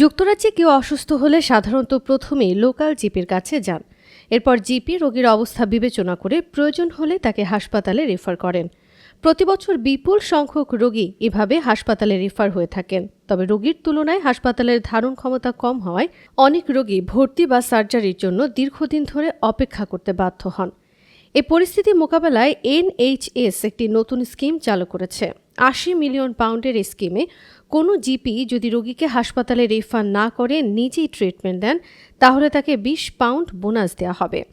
যুক্তরাজ্যে কেউ অসুস্থ হলে সাধারণত প্রথমেই লোকাল জিপির কাছে যান। এরপর জিপি রোগীর অবস্থা বিবেচনা করে প্রয়োজন হলে তাকে হাসপাতালে রেফার করেন। প্রতিবছর বিপুল সংখ্যক রোগী এভাবে হাসপাতালে রেফার হয়ে থাকেন। তবে রোগীর তুলনায় হাসপাতালের ধারণ ক্ষমতা কম হওয়ায় অনেক রোগী ভর্তি বা সার্জারির জন্য দীর্ঘদিন ধরে অপেক্ষা করতে বাধ্য হন। এ পরিস্থিতি মোকাবেলায় এনএইচএস একটি নতুন স্কিম চালু করেছে। আশি মিলিয়ন পাউন্ডের স্কিমে কোনো জিপি যদি রোগীকে হাসপাতালে রেফার না করে নিজেই ট্রিটমেন্ট দেন, তাহলে তাকে বিশ পাউন্ড বোনাস দেওয়া হবে।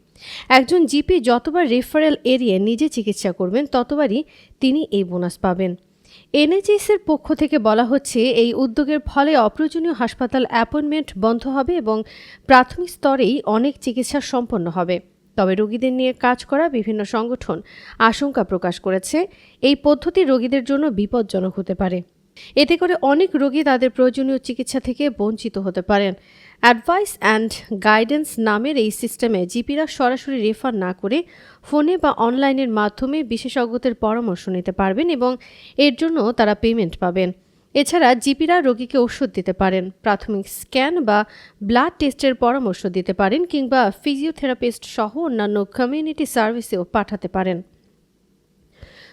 একজন জিপি যতবার রেফারেল এরিয়ে নিজে চিকিৎসা করবেন, ততবারই তিনি এই বোনাস পাবেন। এনএচএস এর পক্ষ থেকে বলা হচ্ছে, এই উদ্যোগের ফলে অপ্রয়োজনীয় হাসপাতাল অ্যাপয়েন্টমেন্ট বন্ধ হবে এবং প্রাথমিক স্তরেই অনেক চিকিৎসা সম্পন্ন হবে। তবে রোগীদের নিয়ে কাজ করা বিভিন্ন সংগঠন আশঙ্কা প্রকাশ করেছে। এই পদ্ধতি রোগীদের জন্য বিপজ্জনক হতে পারে। এতে করে অনেক রোগী তাদের প্রয়োজনীয় চিকিৎসা থেকে বঞ্চিত হতে পারেন। অ্যাডভাইস অ্যান্ড গাইডেন্স নামের এই সিস্টেমে জিপিরা সরাসরি রেফার না করে ফোনে বা অনলাইনের মাধ্যমে বিশেষজ্ঞদের পরামর্শ নিতে পারবেন এবং এর জন্য তারা পেমেন্ট পাবেন। এছাড়া জিপিরা রোগীকে ওষুধ দিতে পারেন, প্রাথমিক স্ক্যান বা ব্লাড টেস্টের পরামর্শ দিতে পারেন কিংবা ফিজিওথেরাপিস্ট সহ অন্যান্য কমিউনিটি সার্ভিসেও পাঠাতে পারেন।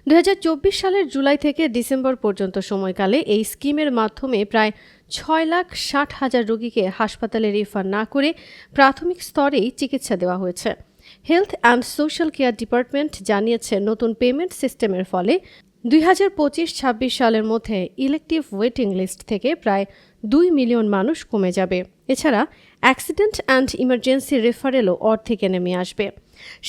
দু হাজার চব্বিশ সালের জুলাই থেকে ডিসেম্বর পর্যন্ত সময়কালে এই স্কিমের মাধ্যমে প্রায় ছয় লাখ ষাট হাজার রোগীকে হাসপাতালে রেফার না করে প্রাথমিক স্তরেই চিকিৎসা দেওয়া হয়েছে। Health and social care department জানিয়েছে, নতুন পেমেন্ট সিস্টেমের ফলে দুই হাজার পঁচিশ ছাব্বিশ সালের মধ্যে ইলেকটিভ ওয়েটিং লিস্ট থেকে প্রায় দুই মিলিয়ন মানুষ কমে যাবে। এছাড়া অ্যাক্সিডেন্ট অ্যান্ড ইমার্জেন্সি রেফারেলও অর্ধেকে নেমে আসবে।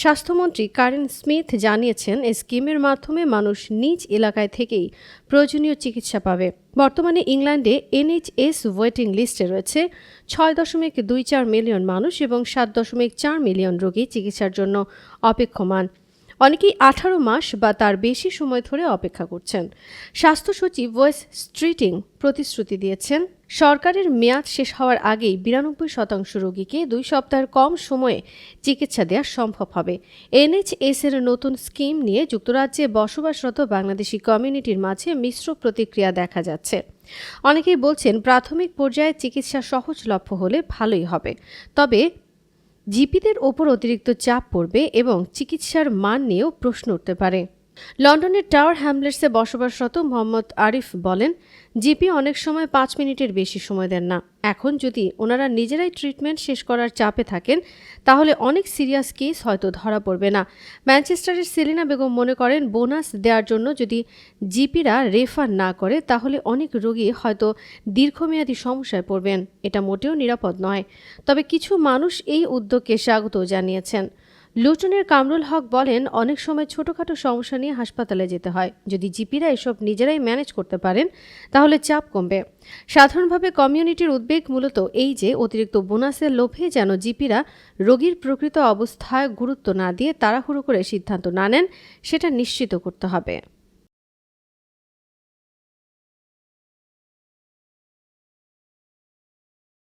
স্বাস্থ্যমন্ত্রী কারেন স্মিথ জানিয়েছেন এই স্কিমের মাধ্যমে মানুষ নিজ এলাকায় থেকেই প্রয়োজনীয় চিকিৎসা পাবে। বর্তমানে ইংল্যান্ডে এনএইচএস ওয়েটিং লিস্টে রয়েছে ছয় দশমিক দুই চার মিলিয়ন মানুষ এবং সাত দশমিক চার মিলিয়ন রোগী চিকিৎসার জন্য অপেক্ষমান। অনেকেই আঠারো মাস বা তার বেশি সময় ধরে অপেক্ষা করছেন। স্বাস্থ্য সচিব ওয়েস স্ট্রিটিং প্রতিশ্রুতি দিয়েছেন, সরকারের মেয়াদ শেষ হওয়ার আগেই বিরানব্বই শতাংশ রোগীকে দুই সপ্তাহের কম সময়ে চিকিৎসা দেওয়া সম্ভব হবে। এনএইচএস এর নতুন স্কিম নিয়ে যুক্তরাজ্যে বসবাসরত বাংলাদেশি কমিউনিটির মাঝে মিশ্র প্রতিক্রিয়া দেখা যাচ্ছে। অনেকেই বলছেন, প্রাথমিক পর্যায়ে চিকিৎসা সহজলভ্য হলে ভালোই হবে। তবে জিপিদের ওপর অতিরিক্ত চাপ পড়বে এবং চিকিৎসার মান নিয়েও প্রশ্ন উঠতে পারে। লন্ডনের টাওয়ার হ্যামলেটসে বসবাসরত মোহাম্মদ আরিফ বলেন, জিপি অনেক সময় পাঁচ মিনিটের বেশি সময় দেন না। এখন যদি ওনারা নিজেরাই ট্রিটমেন্ট শেষ করার চাপে থাকেন, তাহলে অনেক সিরিয়াস কেস হয়তো ধরা পড়বে না। ম্যানচেস্টারের সেলিনা বেগম মনে করেন, বোনাস দেওয়ার জন্য যদি জিপিরা রেফার না করে, তাহলে অনেক রোগী হয়তো দীর্ঘমেয়াদী সমস্যায় পড়বেন। এটা মোটেও নিরাপদ নয়। তবে কিছু মানুষ এই উদ্যোগকে স্বাগত জানিয়েছেন। লুটনের কামরুল হক বলেন, অনেক সময় ছোটখাটো সমস্যা নিয়ে হাসপাতালে যেতে হয়। যদি জিপিরা এসব নিজেরাই ম্যানেজ করতে পারেন, তাহলে চাপ কমবে। সাধারণভাবে কমিউনিটির উদ্বেগ মূলত এই যে, অতিরিক্ত বোনাসের লোভে যেন জিপিরা রোগীর প্রকৃত অবস্থায় গুরুত্ব না দিয়ে তাড়াহুড়ো করে সিদ্ধান্ত না নেন, সেটা নিশ্চিত করতে হবে।